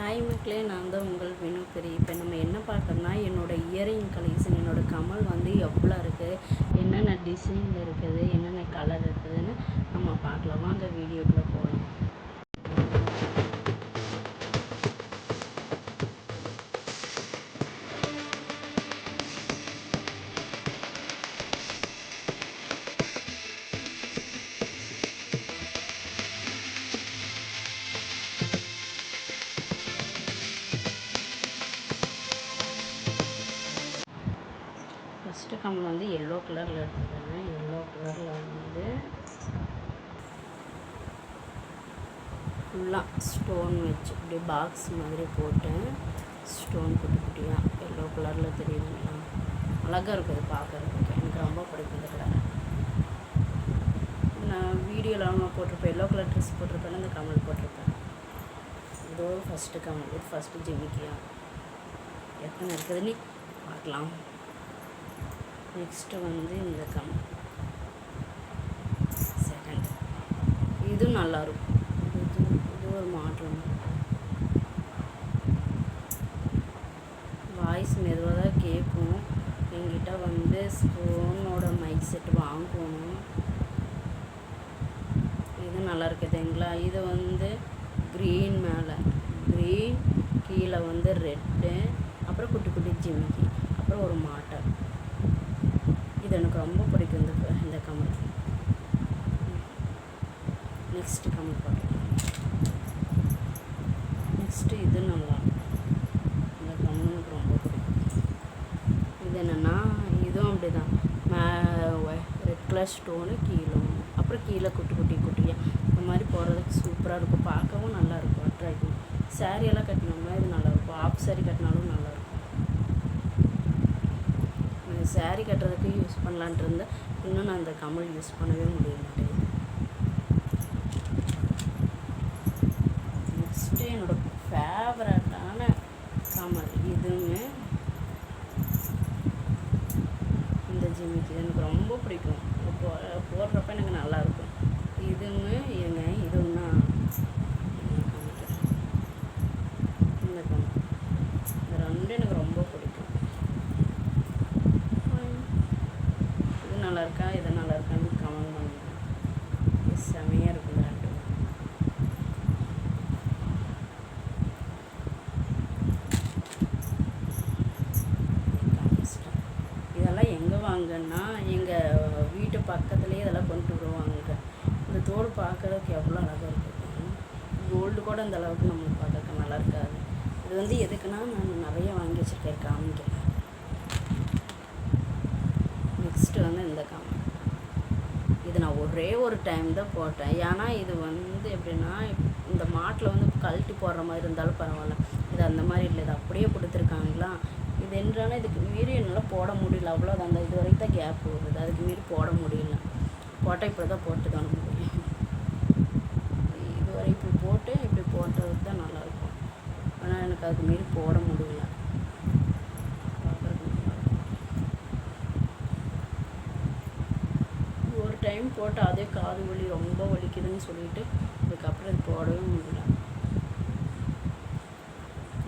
Hi மக்களே நான் தான் உங்கள் வினுப்பிரி இப்போ நம்ம என்ன பார்க்கறோம்னா என்னோடய இயரிங் கலெக்ஷன் என்னோட கமல் வந்து எவ்வளோ இருக்குது என்னென்ன டிசைனில் இருக்குது என்னென்ன கலர் இருக்குதுன்னு நம்ம பார்க்கலாம். வாங்க வீடியோக்குள்ளே போகலாம். ஃபஸ்ட்டு வந்து எல்லோ கலரில் எடுத்துக்கிறேன் எல்லோ கலரில் வந்து ஃபுல்லாக ஸ்டோன் வச்சு அப்படியே பாக்ஸ் மாதிரி போட்டு ஸ்டோன் குட்டி குட்டியாக எல்லோ கலரில் தெரியுதுங்களா அழகாக இருக்குது பார்க்குறதுக்கு. எனக்கு ரொம்ப பிடிக்கும் இந்த கலர் நான் வீடியோவில் அவங்க போட்டிருப்பேன். எல்லோ கலர் ட்ரெஸ் போட்டிருப்பேன் இந்த கமல் போட்டிருப்பேன். இதோ ஃபஸ்ட்டு கமல். இது ஃபஸ்ட்டு ஜிமிக்கியா எத்தனை இருக்குதுன்னு பார்க்கலாம். நெக்ஸ்ட்டு வந்து இந்த கம். செகண்ட் இது நல்லாயிருக்கும் இது இது ஒரு மாற்றம். வாய்ஸ் மெதுவாக தான் கேட்கும். என்கிட்ட வந்து ஃபோனோட மைக் செட் வாங்கணும். இது நல்லா இருக்குதுங்களா இது வந்து க்ரீன் மேலே. க்ரீன் கீழே வந்து ரெட்டு அப்புறம் குட்டி குட்டி ஜிமிக்கி. அப்புறம் ஒரு மாட்டை. இது எனக்கு ரொம்ப பிடிக்கும் இந்த இந்த கமல். நெக்ஸ்ட் கமல் பார்க்கலாம் நெக்ஸ்ட்டு இது நல்லா இந்த கமல் எனக்கு ரொம்ப பிடிக்கும். இது என்னென்னா இதுவும் அப்படி தான் மே ரெட் கலர் ஸ்டோனு கீழே அப்புறம் கீழே குட்டி குட்டி குட்டியாக இந்த மாதிரி போடுறதுக்கு சூப்பராக இருக்கும். பார்க்கவும் நல்லாயிருக்கும் அட்ராக்டிவ் சாரியெல்லாம் கட்டினோம்னா இது நல்லாயிருக்கும் ஆஃப் சாரி கட்டினாலும் நல்லாயிருக்கும் சாரீ கட்டுறதுக்கு யூஸ் பண்ணலான்ட்டு இருந்தேன். இன்னும் நான் அந்த கமல் யூஸ் பண்ணவே முடிய மாட்டேங்குது நெக்ஸ்ட்டு என்னோட ஃபேவரட்டான கமல் இதுவுமே இந்த ஜிமிக்கு இது எனக்கு ரொம்ப பிடிக்கும் இது போ போடுறப்ப எனக்கு நல்லா இருக்கும் இதுவுமே இருங்க இதுவும்னா காமிக்கிறேன் இந்த கமல் இந்த ரெண்டும் எனக்கு ரொம்ப பிடிக்கும் இது நல்லா இருக்கா எது நல்லா இருக்கான்னு கமெண்ட் பண்ணுங்க செமையாக இருக்கும் ரெண்டு. இதெல்லாம் எங்கே வாங்கன்னா எங்கள் வீட்டு பக்கத்துலேயே இதெல்லாம் கொண்டு வருவாங்க. இந்த தோடு பார்க்கறதுக்கு எவ்வளோ அழகாக இருக்குது கோல்டு கூட இந்த அளவுக்கு நம்மளுக்கு பார்க்கறதுக்கு நல்லா இருக்காது. இது வந்து எதுக்குன்னா நான் நிறைய வாங்கி வச்சுருக்கேன் காமிக்கிறேன் நெக்ஸ்ட்டு இந்த காமி இது நான் ஒரே ஒரு டைம் தான் போட்டேன். ஏன்னா இது வந்து எப்படின்னா இந்த மாட்டில் வந்து கழட்டி போடுற மாதிரி இருந்தாலும் பரவாயில்ல. இது அந்த மாதிரி இல்லை. இது அப்படியே கொடுத்துருக்காங்களா? இது என்றாலும் இதுக்கு மீறி என்னால் போட முடியல. அவ்வளோதான் அந்த இது வரைக்கும் தான் கேப் வருது அதுக்கு மீறி போட முடியல. போட்டால் இப்படி தான் போட்டு காண முடியும் இது வரை இப்படி போட்டு இப்படி போட்டது தான் நல்லாயிருக்கும் ஆனால் எனக்கு அதுக்கு மீறி போட முடியும் பார்க்கறதுக்கு நல்லா இருக்கும். ஒரு டைம் போட்டு அதே காது வலி ரொம்ப வலிக்குதுன்னு சொல்லிட்டு அதுக்கப்புறம் இது போடவே முடியல.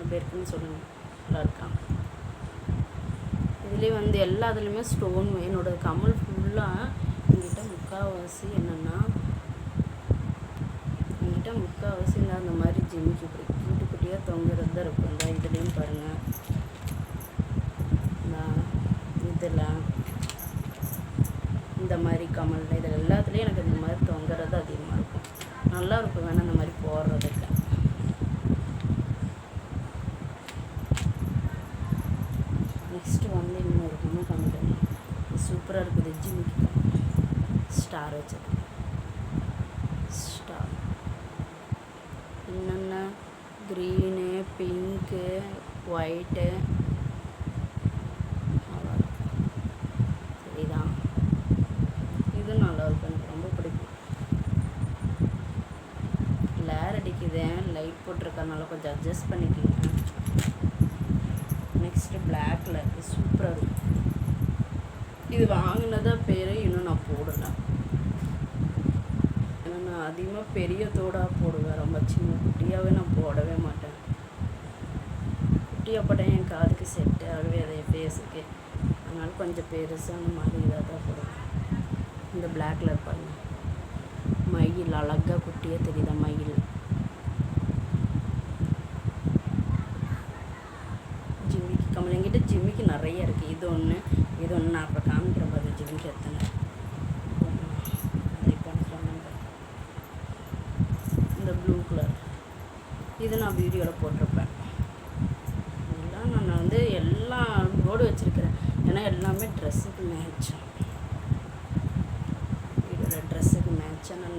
எப்படி இருக்குன்னு சொல்லுங்கள் நல்லா இருக்கா? இதுலேயே வந்து எல்லா இதுலேயுமே ஸ்டோன் என்னோட கமல் ஃபுல்லாக என்கிட்ட முக்கால்வாசி என்னென்னா என்கிட்ட முக்கால்வாசி நான் அந்த மாதிரி ஜிமிக்கு இப்படி குட்டி குட்டியாக தொங்குறது தான் இருக்கும். இந்த இதுலேயும் பாருங்கள் இந்த இதில் இந்த மாதிரி கமலில் இதில் எல்லாத்துலேயும் எனக்கு இந்த மாதிரி தொங்குறது அதிகமாக இருக்கும் நல்லா இருக்கும் வேணால் இந்த மாதிரி போடுறதுக்கு நெக்ஸ்ட்டு வந்து இன்னொரு பொண்ணு காமிக்கிறேன் சூப்பராக இருக்குது ஜிமிக்கி ஸ்டார் வச்சது ஸ்டார் என்னென்ன? க்ரீனு பிங்க்கு ஒயிட்டு சரிதா இது நல்லா இருக்கும் எனக்கு ரொம்ப பிடிக்கும். லேர் அடிக்குது லைட் போட்டிருக்கறனால கொஞ்சம் அட்ஜஸ்ட் பண்ணிக்கோங்க. நெக்ஸ்ட்டு பிளாக்ல சூப்பராக இருக்கும். இது வாங்கினதா பேர் இன்னும் நான் போடலை. ஏன்னா நான் அதிகமாக பெரிய தோடாக போடுவேன். ரொம்ப சின்ன குட்டியாகவே நான் போடவே மாட்டேன். குட்டியாக போட்டால் என் காதுக்கு செட்டு ஆகவே அதை என் ஃபேஸுக்கு அதனால கொஞ்சம் பெருசான மாதிரி இதாக தான் போடுவேன். இந்த பிளாக் கலர் மயில் அழகாக குட்டியாக தெரியுதா மயில் ஜிம்மிக்கு கமல் என்கிட்ட ஜிம்மிக்கு நிறைய இருக்குது இது ஒன்று இது ஒன்று நான் அப்புறம் காமிக்கிறேன் பாரு ஜிம்மிக்கு எத்தனை. இந்த ப்ளூ கலர் இது நான் வீடியோவில் போட்டிருப்பேன். எல்லாம் நான் வந்து எல்லா போர்டு வச்சுருக்கிறேன். ஏன்னா எல்லாமே ட்ரெஸ்ஸுக்கு மேட்ச் வீடியோவில் ட்ரெஸ்ஸுக்கு மேட்சாக நான்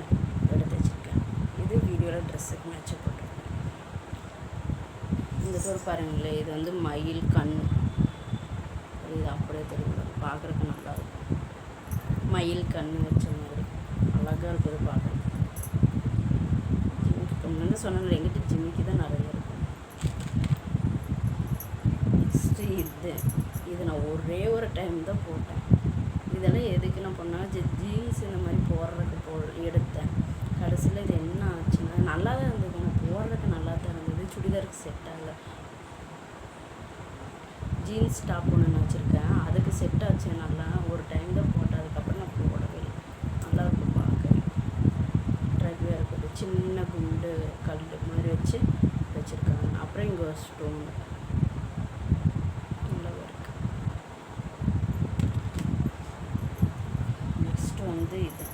எடுத்து வச்சுருக்கேன். இது வீடியோவில் ட்ரெஸ்ஸுக்கு மேட்சாக போட்டிருக்கேன். இந்த டோர் பாருங்களேன். இது வந்து மயில் கண் இது அப்படியே தெரியும். பார்க்குறக்கு நல்லா இருக்கும். மயில் கண் வச்ச மாதிரி. அழகாக இருக்குது பார்க்குறதுக்கு. ஜிமிக்கு முன்னாடி சொன்னேன் எங்கிட்ட ஜிமிக்கு தான் நிறைய இருக்கும் நெக்ஸ்ட்டு இது. இது நான் ஒரே ஒரு டைம் தான் போட்டேன். இதெல்லாம் எதுக்கு நான் பண்ணால் ஜீன்ஸ் இந்த மாதிரி போடுறதுக்கு போ எடுத்தேன். கடைசியில் இது என்ன ஆச்சுன்னா நல்லா தான் இருந்தது. நான் போடுறதுக்கு நல்லா தான் இருந்தது. சுடிதாருக்கு செட் ஆகலை. ஜீன்ஸ் டாப் ஒன்று நான் வச்சுருக்கேன். அதுக்கு செட் ஆச்சு நல்லா. ஒரு டைம் தான் போட்டேன். அதுக்கப்புறம் நான் போடவே இல்லை. நல்லா இருக்கும் பார்க்க ட்ரக்வே இருக்குது சின்ன குண்டு கல் மாதிரி வச்சு வச்சுருக்காங்க. அப்புறம் இங்கே ஒரு ஸ்டோன் நல்லா இருக்கு நெக்ஸ்ட் வந்து இது.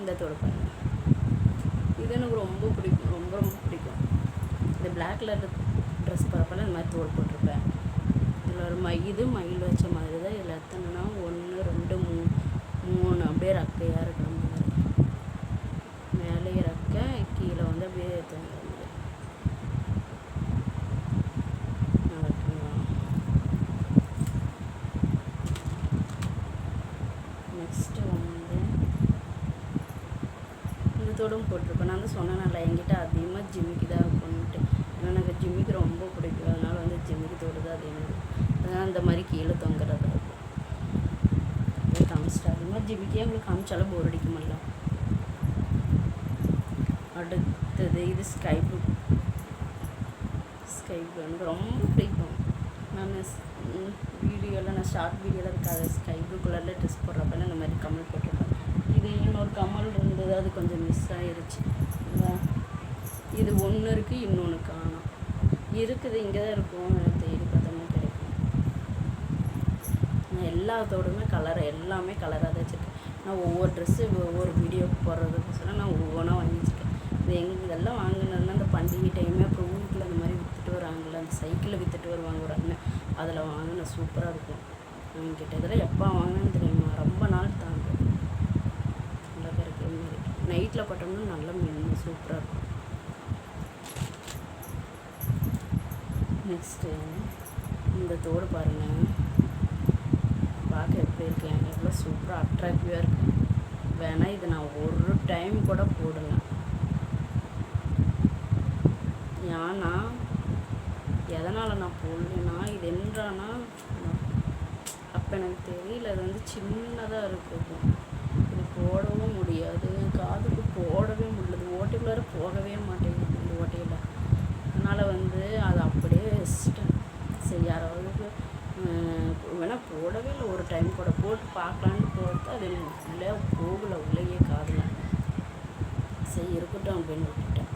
இந்த தோடு இது எனக்கு ரொம்ப பிடிக்கும். ரொம்ப ரொம்ப பிடிக்கும். இந்த பிளாக் கலர் ட்ரெஸ் போகிறப்பெல்லாம் இந்த மாதிரி தோடு போட்டிருப்பேன். இதில் ஒரு மை இது மயில் வச்ச மாதிரி தான் இதில் எத்தனைனா ஒன்று ரெண்டு மூணு மூணு அப்படியே ரக்கையாக இருக்கிற மாதிரி. மேலே இறக்க கீழே வந்து அப்படியே தொங்குற நல்லா நெக்ஸ்ட்டு வந்து இந்த தோடும் போட்டிருப்பேன். நான் தான் சொன்னேன்ல என்கிட்ட அதிகமாக ஜிம்மிக்கு தான் கொண்டுட்டு ஏன்னா எனக்கு ஜிம்மிக்கு ரொம்ப பிடிக்கும் அதனால் வந்து ஜிம்மிக்கு அதனால் அந்த மாதிரி கீழே தொங்குறதா இருக்கும் அப்படியே மாதிரி ஜிபிக்கே உங்களுக்கு காமிச்சாலும் போர் அடிக்குமல்ல. அடுத்தது இது ஸ்கை ப்ளூ ஸ்கை ப்ளூ எனக்கு ரொம்ப பிடிக்கும். நான் வீடியோவில் நான் ஷார்ட் வீடியோவில் இருக்காது. ஸ்கை ப்ளூ கலரில் ட்ரெஸ் போடுறப்ப இந்த மாதிரி கமல் போட்டிருப்பேன். இது இன்னொரு கமல் இருந்தது அது கொஞ்சம் மிஸ் ஆகிருச்சு இது ஒன்று இருக்குது இன்னொன்று காணும். இருக்குது இங்கே தான் இருக்கும் எனக்கு தேடி பார்த்தோம்னா கிடைக்கும் நான் எல்லாத்தோடுமே கலர் எல்லாமே கலராக தான் வச்சுருக்கேன். நான் ஒவ்வொரு ட்ரெஸ்ஸு ஒவ்வொரு வீடியோக்கு போடுறதுக்கு சொன்னால் நான் ஒவ்வொன்றா வாங்கி வச்சுருக்கேன் இது எங்க இதெல்லாம் வாங்கினதுனா அந்த பண்டிகை டைமே அப்புறம் ஊருக்குள்ள அந்த மாதிரி விற்றுட்டு வராங்கல்ல அந்த சைக்கிளில் விற்றுட்டு வருவாங்க ஒரு அண்ணன். அதில் வாங்கின சூப்பராக இருக்கும். கிட்ட கிட்டதெல்லாம் எப்போ வாங்கினேன்னு தெரியுமா ரொம்ப நாள் தாங்கும். நல்லா இருக்கிற மாதிரி நைட்டில் போட்டோம்னா நல்லா மீன் சூப்பராக இருக்கும். நெக்ஸ்ட்டு இந்த தோடு பாருங்கள் பார்க்க எப்படி இருக்கேன் எவ்வளோ சூப்பராக அட்ராக்டிவாக இருக்கு. வேணால் இது நான் ஒரு டைம் கூட போடல ஏன்னா எதனால் நான் போடலன்னா இது என்னன்னா அப்போ எனக்கு தெரியல. அது வந்து சின்னதாக இருக்குது இது போடவும் முடியாது. என் காதுக்கு போடவே முடியல. ஓட்டைக்குள்ளார போகவே மாட்டேங்குது. இந்த ஓட்டையில். அதனால் வந்து அதை அப்படியே வச்சுட்டேன் சரி யாராவது வேணால் போடவே இல்லை. ஒரு டைம் கூட போட்டு பார்க்கலான்னு போட்டு அது உள்ளே போகல. உள்ளேயே காதில். சரி இருக்கட்டும் அப்படின்னு விட்டுட்டேன்.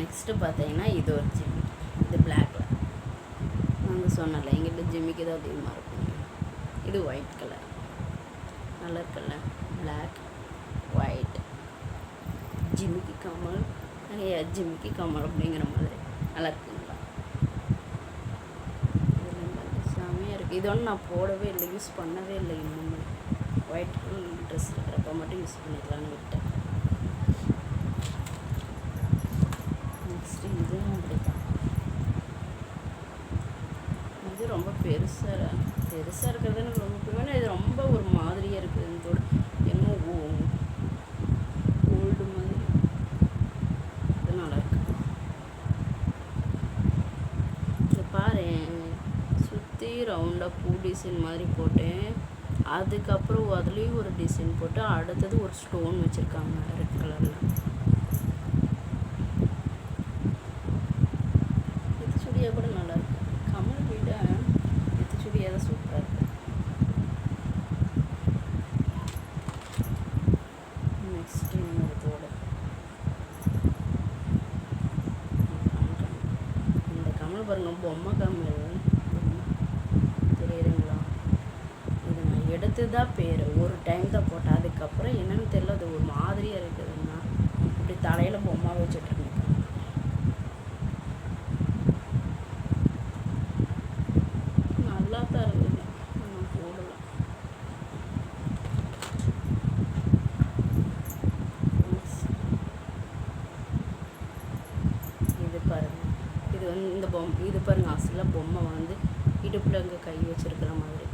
நெக்ஸ்ட்டு பார்த்தீங்கன்னா இது ஒரு ஜிம்மி இது பிளாக்ல நாங்கள் சொன்னல எங்கிட்ட ஜிம்மிக்கு தான் அதிகமாக இருக்கும். இது ஒயிட் கலர் நல்லா இருக்குல்ல? பிளாக் ஒயிட் ஜிம்மிக்கு கமல். ஜிமிக்கி ஜிம்மிக்கு கமல் அப்படிங்கிற மாதிரி. நல்லா இருக்கு இதெல்லாம் பாருங்க, செமையாக இருக்குது இது ஒன்று நான் போடவே இல்லை யூஸ் பண்ணவே இல்லை இன்னுமே ஒயிட் ட்ரெஸ் இருக்கிறப்ப மட்டும் யூஸ் பண்ணிக்கலாம்னு விட்டேன். நெக்ஸ்ட்டு இதுவும் அப்படிதான் இது ரொம்ப பெருசாக பெருசாக இருக்கிறதுன்னு ரொம்ப பிடிக்கும் இது ரொம்ப ஒரு மா டிசைன் மாதிரி போட்டேன். அதுக்கப்புறம் அதுலேயும் ஒரு டிசைன் போட்டு அடுத்தது ஒரு ஸ்டோன் வச்சுருக்காங்க ரெட் கலரில் இது கூட நல்லாயிருக்கு கமல் விட இது தான் சூப்பராக இருக்குது நெக்ஸ்ட் இன்னொரு இந்த கமல் பாருங்க பொம்மை கமல். இது தான் பேர். ஒரு டைம் தான் போட்டேன். அதுக்கப்புறம் என்னன்னு தெரியல. அது ஒரு மாதிரியாக இருக்குதுன்னா இப்படி தலையில் பொம்மை வச்சுட்டு நல்லா தான் இருக்குது இது பாருங்க. இது வந்து இந்த பொம்மை இது பாருங்க. அசலாக பொம்மை வந்து இடுப்பில் இங்கே கை வச்சிருக்கிற மாதிரி.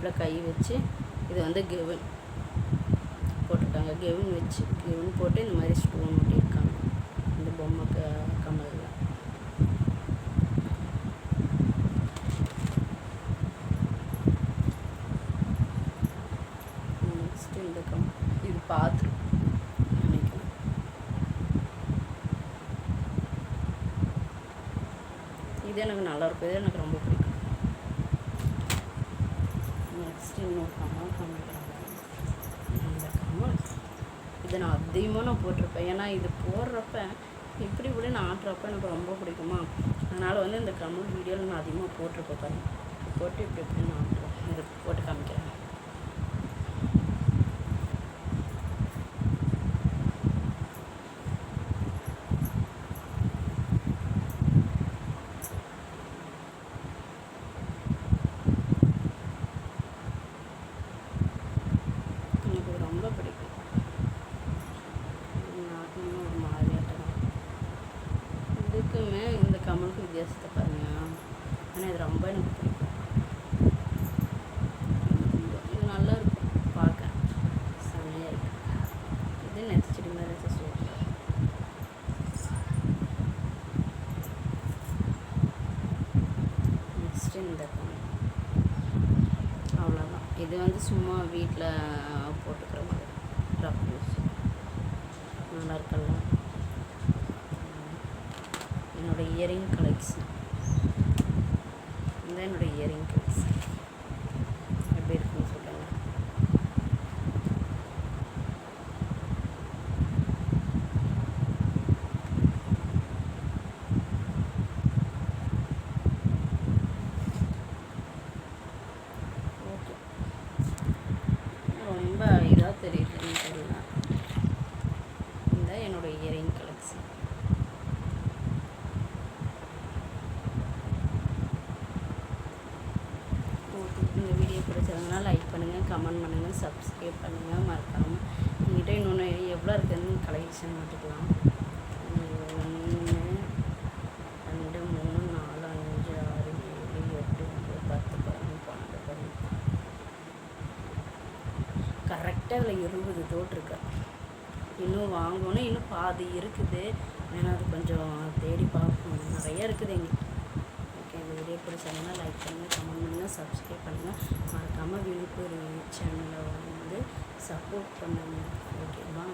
இடுப்பில் கை வச்சு இது வந்து கெவின் போட்டிருக்காங்க கெவின் வச்சு கெவின் போட்டு இந்த மாதிரி ஸ்டோன் ஒட்டியிருக்காங்க இந்த பொம்மை க கமலில். நெக்ஸ்ட் இந்த கம் இது பார்த்து நினைக்கிறேன். இது எனக்கு நல்லா இருக்கும். இது எனக்கு ரொம்ப பிடிக்கும் நெக்ஸ்ட் இன்னொரு கமல் காமிக்கிறாங்க அந்த கமல் இதை நான் அதிகமாக நான் போட்டிருப்பேன். ஏன்னா இது போடுறப்ப இப்படி இப்படி நான் ஆட்டுறப்ப எனக்கு ரொம்ப பிடிக்குமா? அதனால் வந்து இந்த கமல் வீடியோவில் நான் அதிகமாக போட்டிருப்பேன் போட்டு இப்படி இப்படி நான் ஆட்டுறேன் இதை போட்டு காமிக்கிறேன் எனக்கு இது ரொம்ப பிடிக்கும் இது நாட்டுமே ஒரு மாதிரியாட்டம் இதுக்குமே இந்த கமலுக்கு வித்தியாசத்தை பாருங்க. ஆனால் இது ரொம்ப எனக்கு பிடிக்கும். இது- நல்லா இருக்கும். பார்க்க. செம்மையாக இருக்கு. இது நெத்திச்செடி மாதிரி இருந்துச்சு சூப்பர் நெக்ஸ்ட் இந்த கமல். அவ்வளோதான் இது வந்து சும்மா வீட்டில் போட்டுக்கிற மாதிரி. ரஃப் யூஸ் நல்லா இருக்கல்ல? என்னோட இயரிங் கலெக்ஷன் இதுதான் என்னோட இயரிங் கலெக்ஷன் எப்படி இருக்குன்னு சொல்லுங்கள் ஓகே. ரொம்ப இதாக தெரியுதுன்னு தெரியல இந்த என்னோட இயரிங் கலெக்ஷன் ஓகே இந்த வீடியோ பிடிச்சதுனா லைக் பண்ணுங்கள் கமெண்ட் பண்ணுங்கள் சப்ஸ்கிரைப் பண்ணுங்கள் மறக்காமல் என்கிட்ட இன்னொன்று எவ்வளோ இருக்குதுன்னு கலெக்ஷன் பார்த்துக்கலாம் ஒன்று ரெண்டு மூணு நாலு அஞ்சு ஆறு ஏழு எட்டு ஒன்பது பத்து பதினொன்று பன்னெண்டு பதிமூணு கரெக்டாக அதில் இருபது தோடு இருக்கு. இன்னும் வாங்கணும் இன்னும் பாதி இருக்குது. ஏன்னா அது கொஞ்சம் தேடி பார்க்கணும். நிறைய இருக்குது எங்களுக்கு இந்த வீடியோ லைக் பண்ணுங்கள் கமெண்ட் பண்ணுங்கள் சப்ஸ்கிரைப் பண்ணுங்கள் மறக்காமல் விழுப்புரம் சேனலை வந்து சப்போர்ட் பண்ணுங்கள் ஓகேவா